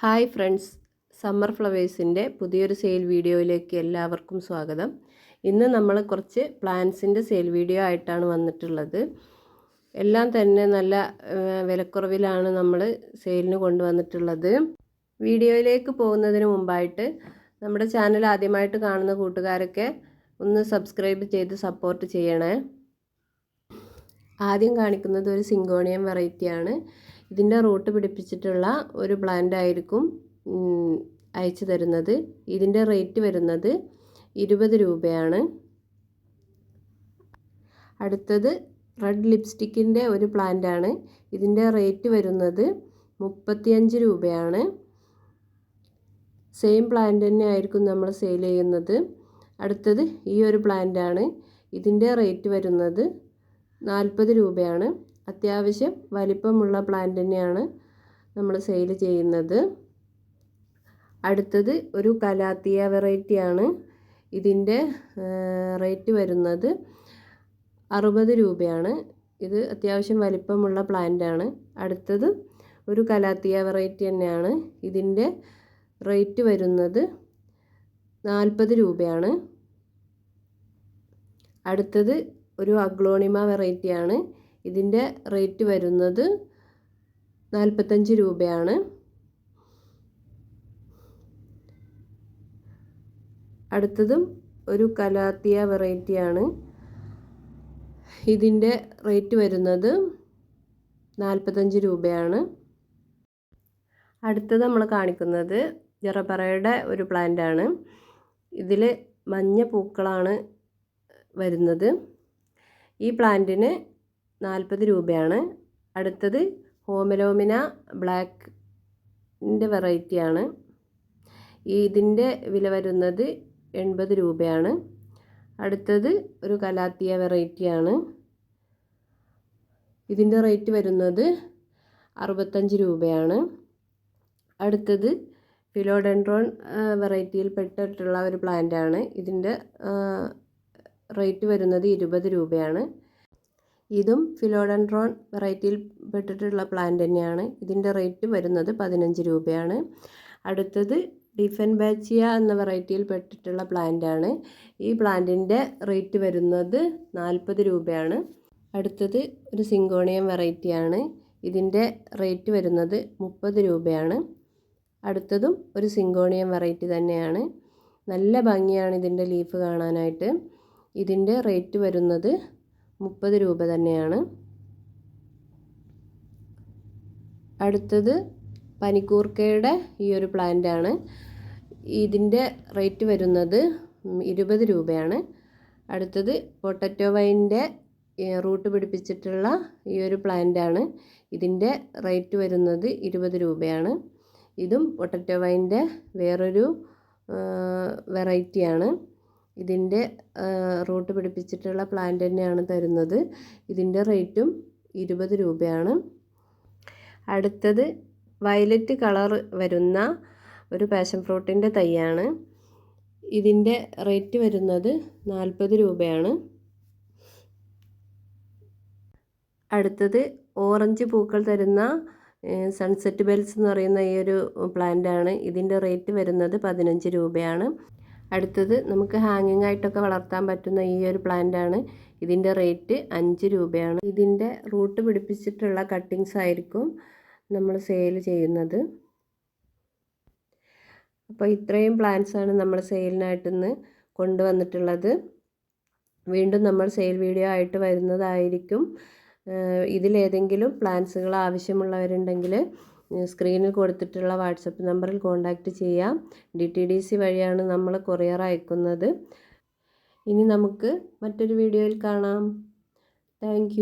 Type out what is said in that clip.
Hi friends summer ഫ്ലവേഴ്സിന്റെ പുതിയൊരു sale വീഡിയോയിലേക്ക് എല്ലാവർക്കും സ്വാഗതം. ഇന്ന് നമ്മൾ കുറച്ച് പ്ലാന്റ്സിന്റെ സെയിൽ വീഡിയോ ആയിട്ടാണ് വന്നിട്ടുള്ളത്. എല്ലാം തന്നെ നല്ല വിലക്കുറവിലാണ് നമ്മൾ സെയിലിന് കൊണ്ടുവന്നിട്ടുള്ളത്. വീഡിയോയിലേക്ക് പോകുന്നതിന് മുമ്പായിട്ട് നമ്മുടെ ചാനൽ ആദ്യമായിട്ട് കാണുന്ന കൂട്ടുകാരൊക്കെ ഒന്ന് സബ്സ്ക്രൈബ് ചെയ്ത് സപ്പോർട്ട് ചെയ്യണേ. ആദ്യം കാണിക്കുന്നത് ഒരു സിങ്കോണിയം വെറൈറ്റിയാണ്. ഇതിന്റെ റൂട്ട് പിടിപ്പിച്ചിട്ടുള്ള ഒരു പ്ലാന്റ് ആയിരിക്കും അയച്ചു തരുന്നത്. ഇതിന്റെ റേറ്റ് വരുന്നത് ഇരുപത് രൂപയാണ്. അടുത്തത് റെഡ് ലിപ്സ്റ്റിക്കിന്റെ ഒരു പ്ലാന്റ് ആണ്. ഇതിന്റെ റേറ്റ് വരുന്നത് മുപ്പത്തിയഞ്ച് രൂപയാണ്. സെയിം പ്ലാന്റ് തന്നെ ആയിരിക്കും നമ്മൾ സെയിൽ ചെയ്യുന്നത്. അടുത്തത് ഈ ഒരു പ്ലാന്റ് ആണ്. ഇതിന്റെ റേറ്റ് വരുന്നത് നാൽപ്പത് രൂപയാണ്. അത്യാവശ്യം വലിപ്പമുള്ള പ്ലാന്റ് തന്നെയാണ് നമ്മൾ സെയിൽ ചെയ്യുന്നത്. അടുത്തത് ഒരു കലാത്തിയ വെറൈറ്റിയാണ് ഇതിന്റെ റേറ്റ് വരുന്നത് അറുപത് രൂപയാണ്. ഇത് അത്യാവശ്യം വലിപ്പമുള്ള പ്ലാന്റാണ് അടുത്തത് ഒരു കലാത്തിയ വെറൈറ്റി തന്നെയാണ്. ഇതിന്റെ റേറ്റ് വരുന്നത് നാൽപ്പത് രൂപയാണ്. അടുത്തത് ഒരു അഗ്ലോണിമ വെറൈറ്റിയാണ് ഇതിന്റെ റേറ്റ് വരുന്നത് നാൽപ്പത്തഞ്ച് രൂപയാണ്. അടുത്തതും ഒരു കലാത്തിയ വെറൈറ്റിയാണ്. ഇതിന്റെ റേറ്റ് വരുന്നത് നാൽപ്പത്തഞ്ച് രൂപയാണ്. അടുത്തത് നമ്മൾ കാണിക്കുന്നത് ജറബറയുടെ ഒരു ആണ്. ഇതിൽ മഞ്ഞ പൂക്കളാണ് വരുന്നത്. ഈ പ്ലാന്റിന് നാൽപ്പത് രൂപയാണ്. അടുത്തത് ഹോമലോമിന ബ്ലാക്കിന്റെ വെറൈറ്റിയാണ് ഇതിന്റെ വില വരുന്നത് എൺപത് രൂപയാണ്. അടുത്തത് ഒരു കലാത്തിയ വെറൈറ്റിയാണ് ഇതിന്റെ റേറ്റ് വരുന്നത് അറുപത്തഞ്ച് രൂപയാണ്. അടുത്തത് ഫിലോഡെൻഡ്രോൺ വെറൈറ്റിയിൽ പെട്ടിട്ടുള്ള ഒരു പ്ലാന്റാണ് ഇതിന്റെ റേറ്റ് വരുന്നത് ഇരുപത് രൂപയാണ്. ഇതും ഫിലോഡൻഡ്രോൺ വെറൈറ്റിയിൽ പെട്ടിട്ടുള്ള പ്ലാന്റ് തന്നെയാണ്. ഇതിന്റെ റേറ്റ് വരുന്നത് പതിനഞ്ച് രൂപയാണ്. അടുത്തത് ഡിഫൻ ബാച്ചിയ എന്ന വെറൈറ്റിയിൽ പെട്ടിട്ടുള്ള പ്ലാന്റാണ് ഈ പ്ലാന്റിന്റെ റേറ്റ് വരുന്നത് നാൽപ്പത് രൂപയാണ്. അടുത്തത് ഒരു സിങ്കോണിയം വെറൈറ്റിയാണ് ഇതിന്റെ റേറ്റ് വരുന്നത് മുപ്പത് രൂപയാണ്. അടുത്തതും ഒരു സിങ്കോണിയം വെറൈറ്റി തന്നെയാണ്. നല്ല ഭംഗിയാണ് ഇതിന്റെ ലീഫ് കാണാനായിട്ട്. ഇതിന്റെ റേറ്റ് വരുന്നത് മുപ്പത് രൂപ തന്നെയാണ്. അടുത്തത് പനിക്കൂർക്കയുടെ ഈ ഒരു പ്ലാന്റാണ്. ഇതിന്റെ റേറ്റ് വരുന്നത് ഇരുപത് രൂപയാണ്. അടുത്തത് പൊട്ടറ്റോ വൈന്റെ റൂട്ട് പിടിപ്പിച്ചിട്ടുള്ള ഈ ഒരു പ്ലാന്റാണ്. ഇതിന്റെ റേറ്റ് വരുന്നത് ഇരുപത് രൂപയാണ്. ഇതും പൊട്ടറ്റോ വൈന്റെ വേറൊരു വെറൈറ്റിയാണ്. ഇതിന്റെ റൂട്ട് പിടിപ്പിച്ചിട്ടുള്ള പ്ലാന്റ് തന്നെയാണ് തരുന്നത്. ഇതിന്റെ റേറ്റും ഇരുപത് രൂപയാണ്. അടുത്തത് വയലറ്റ് കളർ വരുന്ന ഒരു പാഷൻ ഫ്രൂട്ടിന്റെ തൈയാണ്. ഇതിന്റെ റേറ്റ് വരുന്നത് നാൽപ്പത് രൂപയാണ്. അടുത്തത് ഓറഞ്ച് പൂക്കൾ തരുന്ന സൺസെറ്റ് ബെൽസ് എന്ന് പറയുന്ന ഈ ഒരു പ്ലാന്റ് ആണ്. ഇതിന്റെ റേറ്റ് വരുന്നത് പതിനഞ്ച് രൂപയാണ്. അടുത്തത് നമുക്ക് ഹാങ്ങിങ് ആയിട്ടൊക്കെ വളർത്താൻ പറ്റുന്ന ഈ ഒരു പ്ലാന്റ് ആണ്. ഇതിന്റെ റേറ്റ് അഞ്ച് രൂപയാണ്. ഇതിന്റെ റൂട്ട് പിടിപ്പിച്ചിട്ടുള്ള കട്ടിങ്സ് ആയിരിക്കും നമ്മൾ സെയിൽ ചെയ്യുന്നത്. അപ്പോൾ ഇത്രയും പ്ലാന്റ്സ് ആണ് നമ്മൾ സെയിലിനായിട്ട് ഇന്ന് കൊണ്ടുവന്നിട്ടുള്ളത്. വീണ്ടും നമ്മൾ സെയിൽ വീഡിയോ ആയിട്ട് വരുന്നതായിരിക്കും. ഇതിലേതെങ്കിലും പ്ലാന്റ്സുകൾ ആവശ്യമുള്ളവരുണ്ടെങ്കിൽ സ്ക്രീനിൽ കൊടുത്തിട്ടുള്ള വാട്സപ്പ് നമ്പറിൽ കോൺടാക്റ്റ് ചെയ്യാം. ഡി ടി ഡി സി വഴിയാണ് നമ്മൾ കൊറിയർ അയക്കുന്നത്. ഇനി നമുക്ക് മറ്റൊരു വീഡിയോയിൽ കാണാം. താങ്ക്